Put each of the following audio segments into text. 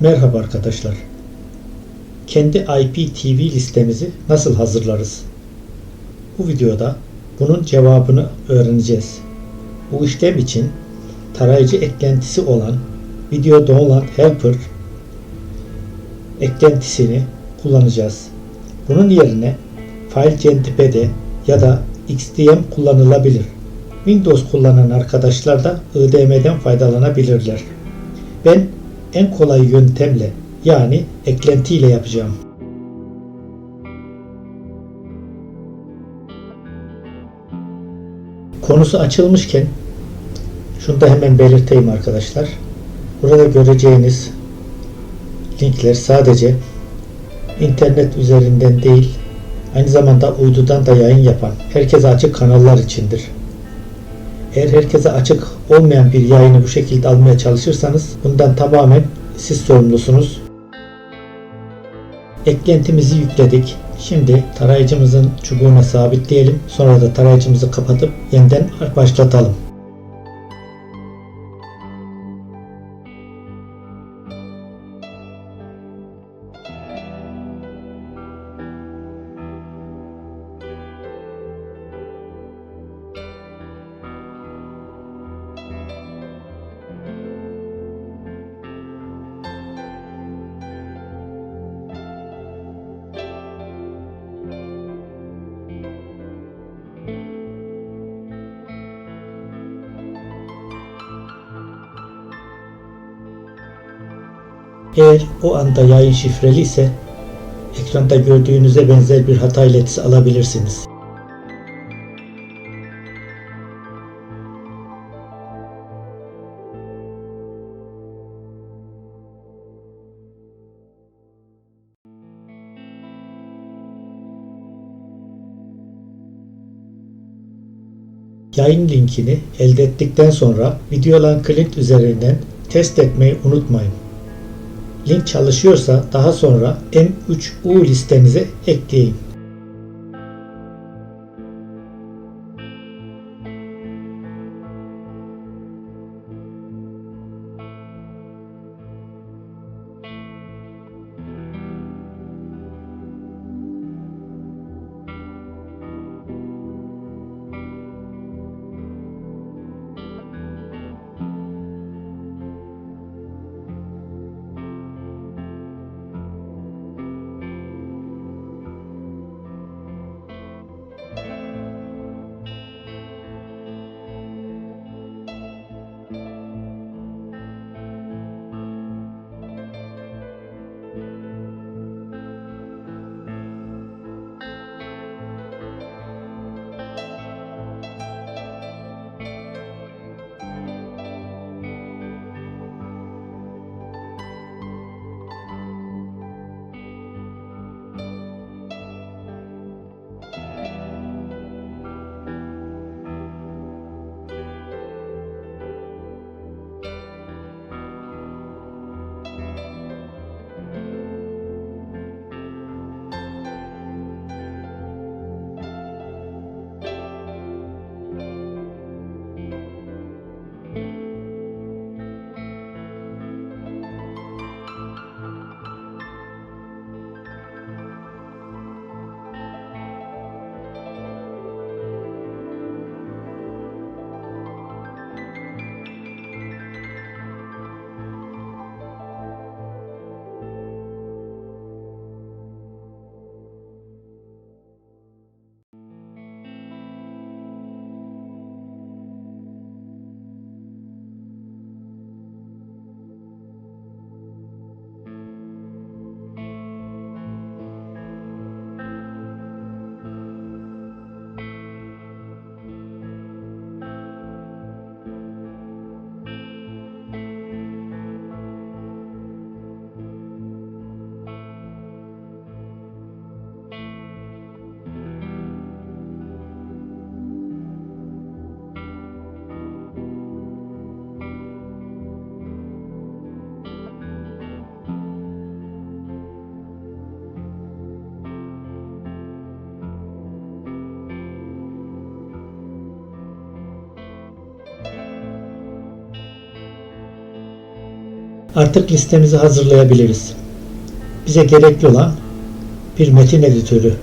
Merhaba arkadaşlar. Kendi IPTV listemizi nasıl hazırlarız? Bu videoda bunun cevabını öğreneceğiz. Bu işlem için tarayıcı eklentisi olan Video Download Helper eklentisini kullanacağız. Bunun yerine FileGentPD ya da XDM kullanılabilir. Windows kullanan arkadaşlar da IDM'den faydalanabilirler. Ben en kolay yöntemle yani eklentiyle yapacağım. Konusu açılmışken şunu da hemen belirteyim arkadaşlar. Burada göreceğiniz linkler sadece internet üzerinden değil aynı zamanda uydudan da yayın yapan herkese açık kanallar içindir. Eğer herkese açık olmayan bir yayını bu şekilde almaya çalışırsanız bundan tamamen siz sorumlusunuz. Eklentimizi yükledik. Şimdi tarayıcımızın çubuğuna sabitleyelim. Sonra da tarayıcımızı kapatıp yeniden başlatalım. Eğer o anda yayın şifreli ise ekranda gördüğünüze benzer bir hata iletisi alabilirsiniz. Yayın linkini elde ettikten sonra Videolan Client üzerinden test etmeyi unutmayın. Link çalışıyorsa daha sonra M3U listenize ekleyin. Artık listemizi hazırlayabiliriz. Bize gerekli olan bir metin editörü.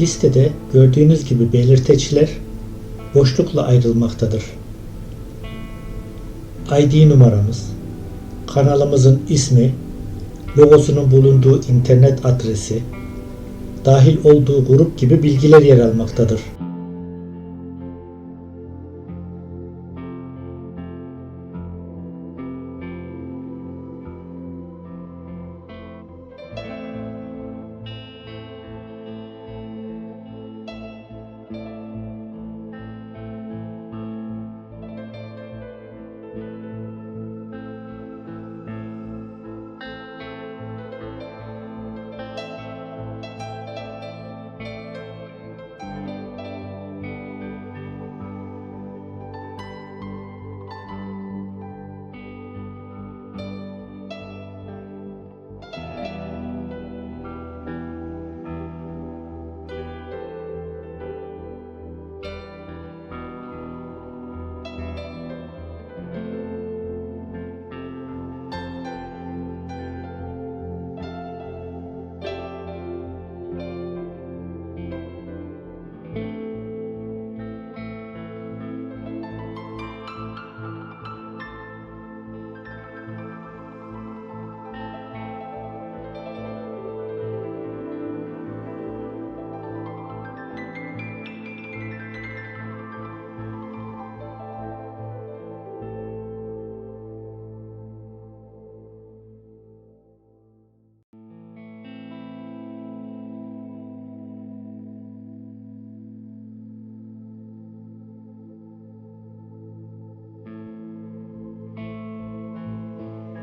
Listede gördüğünüz gibi belirteçler boşlukla ayrılmaktadır. ID numaramız, kanalımızın ismi, logosunun bulunduğu internet adresi, dahil olduğu grup gibi bilgiler yer almaktadır.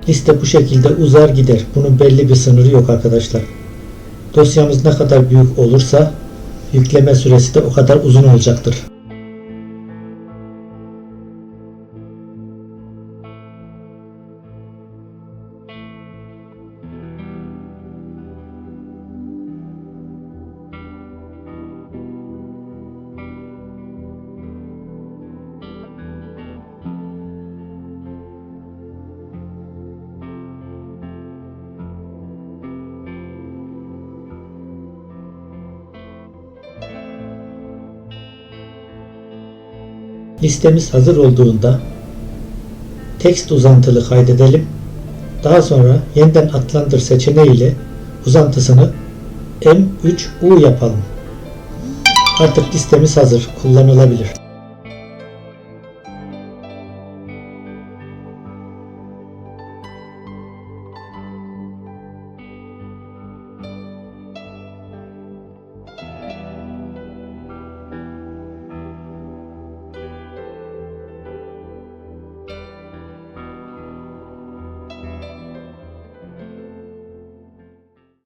Liste bu şekilde uzar gider. Bunun belli bir sınırı yok arkadaşlar. Dosyamız ne kadar büyük olursa yükleme süresi de o kadar uzun olacaktır. Listemiz hazır olduğunda tekst uzantılı kaydedelim. Daha sonra yeniden adlandır seçeneğiyle uzantısını M3U yapalım. Artık listemiz hazır, kullanılabilir.